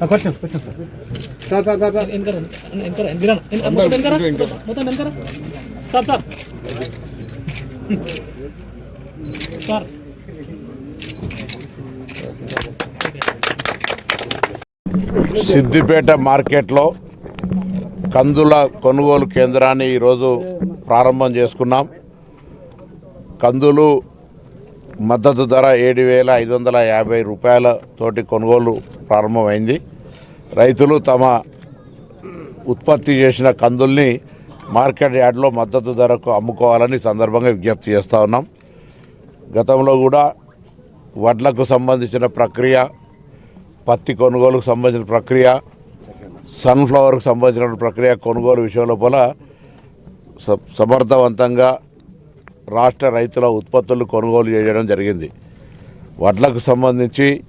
Sir sir sir sir sir వెనకరా వెనకరా వెనకరా మొత్తం వెనకరా మొత్తం వెనకరా సార్ సార్. సార్. సిద్దిపేట మార్కెట్లో కందుల కొనుగోలు కేంద్రాన్ని ఈరోజు ప్రారంభం చేసుకున్నాం. కందులు మద్దతు ధర ఏడు వేల ఐదు వందల యాభై రూపాయల తోటి కొనుగోలు ప్రారంభమైంది. రైతులు తమ ఉత్పత్తి చేసిన కందుల్ని మార్కెట్ యార్డ్లో మద్దతు ధరకు అమ్ముకోవాలని సందర్భంగా విజ్ఞప్తి చేస్తూ ఉన్నాం. గతంలో కూడా వడ్లకు సంబంధించిన ప్రక్రియ పత్తి కొనుగోలుకు సంబంధించిన ప్రక్రియ సన్ఫ్లవర్కు సంబంధించిన ప్రక్రియ కొనుగోలు విషయం లోపల సమర్థవంతంగా రాష్ట్ర రైతుల ఉత్పత్తులు కొనుగోలు చేయడం జరిగింది. వడ్లకు సంబంధించి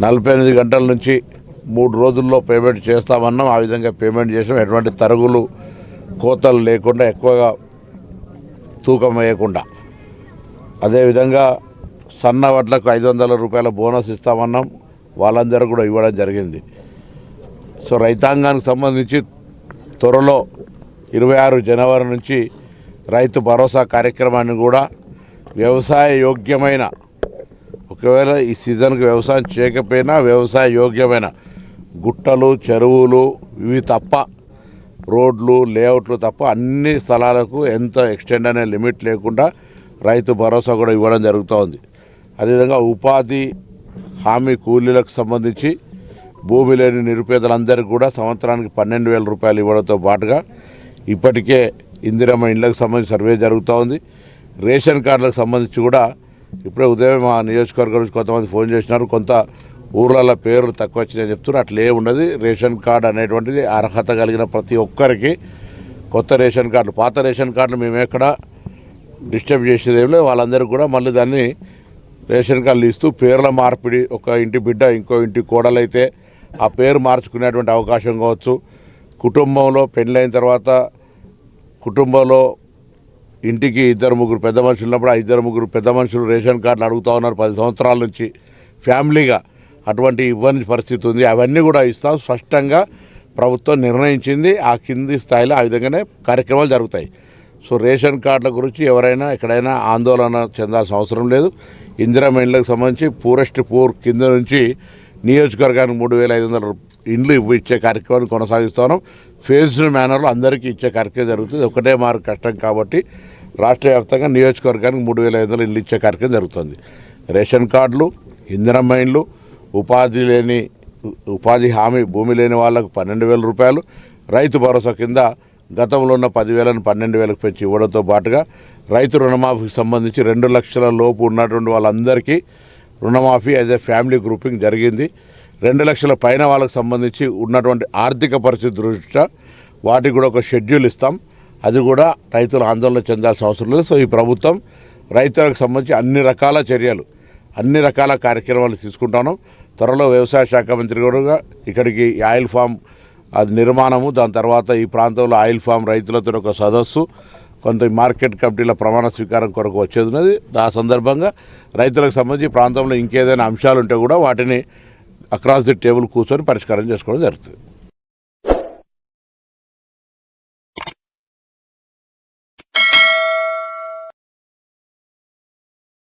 నలభై ఎనిమిది గంటల నుంచి మూడు రోజుల్లో పేమెంట్ చేస్తామన్నాం. ఆ విధంగా పేమెంట్ చేసాం. ఎటువంటి తరుగులు కోతలు లేకుండా ఎక్కువగా తూకం వేయకుండా. అదేవిధంగా సన్న వడ్లకు ఐదు వందల రూపాయల బోనస్ ఇస్తామన్నాం. వాళ్ళందరూ కూడా ఇవ్వడం జరిగింది. సో రైతాంగానికి సంబంధించి త్వరలో ఇరవై ఆరు జనవరి నుంచి రైతు భరోసా కార్యక్రమాన్ని కూడా వ్యవసాయ యోగ్యమైన ఒకవేళ ఈ సీజన్కి వ్యవసాయం చేయకపోయినా వ్యవసాయ యోగ్యమైన గుట్టలు చెరువులు ఇవి తప్ప రోడ్లు లేఅవుట్లు తప్ప అన్ని స్థలాలకు ఎంత ఎక్స్టెండ్ అనే లిమిట్ లేకుండా రైతు భరోసా కూడా ఇవ్వడం జరుగుతూ ఉంది అదేవిధంగా ఉపాధి హామీ కూలీలకు సంబంధించి భూమి లేని నిరుపేదలందరికీ కూడా సంవత్సరానికి పన్నెండు వేల రూపాయలు ఇవ్వడంతో పాటుగా ఇప్పటికే ఇందిరమ్మ ఇండ్లకు సంబంధించి సర్వే జరుగుతూ ఉంది. రేషన్ కార్డులకు సంబంధించి కూడా ఇప్పుడే ఉదయం మా నియోజకవర్గం నుంచి కొంతమంది ఫోన్ చేసినారు. కొంత ఊర్లలో పేర్లు తక్కువ వచ్చినాయని చెప్తున్నారు. అట్లే ఉన్నది. రేషన్ కార్డు అనేటువంటిది అర్హత కలిగిన ప్రతి ఒక్కరికి కొత్త రేషన్ కార్డులు పాత రేషన్ కార్డులు మేము ఎక్కడ డిస్టర్బ్ చేసేది ఏం లేదు. వాళ్ళందరికీ కూడా మళ్ళీ దాన్ని రేషన్ కార్డులు ఇస్తూ పేర్ల మార్పిడి ఒక ఇంటి బిడ్డ ఇంకో ఇంటి కోడలైతే ఆ పేరు మార్చుకునేటువంటి అవకాశం కావచ్చు. కుటుంబంలో పెళ్ళైన తర్వాత కుటుంబంలో ఇంటికి ఇద్దరు ముగ్గురు పెద్ద మనుషులు ఉన్నప్పుడు ఆ ఇద్దరు ముగ్గురు పెద్ద మనుషులు రేషన్ కార్డులు అడుగుతూ ఉన్నారు పది సంవత్సరాల నుంచి ఫ్యామిలీగా. అటువంటి ఇవ్వని పరిస్థితి ఉంది. అవన్నీ కూడా ఇస్తాం. స్పష్టంగా ప్రభుత్వం నిర్ణయించింది. ఆ కింది స్థాయిలో ఆ విధంగానే కార్యక్రమాలు జరుగుతాయి. సో రేషన్ కార్డుల గురించి ఎవరైనా ఎక్కడైనా ఆందోళన చెందాల్సిన అవసరం లేదు. ఇందిరా మైండ్లకు సంబంధించి పూరెస్ట్ పూర్ కింద నుంచి నియోజకవర్గానికి మూడు వేల ఐదు వందల ఇండ్లు ఇచ్చే కార్యక్రమాన్ని కొనసాగిస్తున్నాం. ఫేజ్డ్ మేనర్లో అందరికీ ఇచ్చే కార్యక్రమం జరుగుతుంది. ఒకటే మార్కు కష్టం కాబట్టి రాష్ట్ర వ్యాప్తంగా నియోజకవర్గానికి మూడు వేల ఐదు వందల ఇల్లు ఇచ్చే కార్యక్రమం జరుగుతుంది. రేషన్ కార్డులు ఇందిరమ్మ మైన్లు ఉపాధి లేని ఉపాధి హామీ భూమి లేని వాళ్ళకు పన్నెండు వేల రూపాయలు రైతు భరోసా కింద గతంలో ఉన్న పదివేలను పన్నెండు వేలకు పెంచి ఇవ్వడంతో పాటుగా రైతు రుణమాఫీకి సంబంధించి రెండు లక్షల లోపు ఉన్నటువంటి వాళ్ళందరికీ రుణమాఫీ యాజ్ ఎ ఫ్యామిలీ గ్రూపింగ్ జరిగింది. రెండు లక్షల పైన వాళ్ళకి సంబంధించి ఉన్నటువంటి ఆర్థిక పరిస్థితి దృష్ట్యా వాటికి కూడా ఒక షెడ్యూల్ ఇస్తాం. అది కూడా రైతులు ఆందోళన చెందాల్సిన అవసరం లేదు. సో ఈ ప్రభుత్వం రైతులకు సంబంధించి అన్ని రకాల చర్యలు అన్ని రకాల కార్యక్రమాలు తీసుకుంటాను. త్వరలో వ్యవసాయ శాఖ మంత్రి కూడా ఇక్కడికి ఆయిల్ ఫామ్ అది నిర్మాణము దాని తర్వాత ఈ ప్రాంతంలో ఆయిల్ ఫామ్ రైతులతో ఒక సదస్సు కొంత మార్కెట్ కమిటీల ప్రమాణ స్వీకారం కొరకు వచ్చేది ఆ సందర్భంగా రైతులకు సంబంధించి ప్రాంతంలో ఇంకేదైనా అంశాలు ఉంటే కూడా వాటిని అక్రాస్ ది టేబుల్ కూర్చొని పరిష్కారం చేసుకోవడం జరుగుతుంది.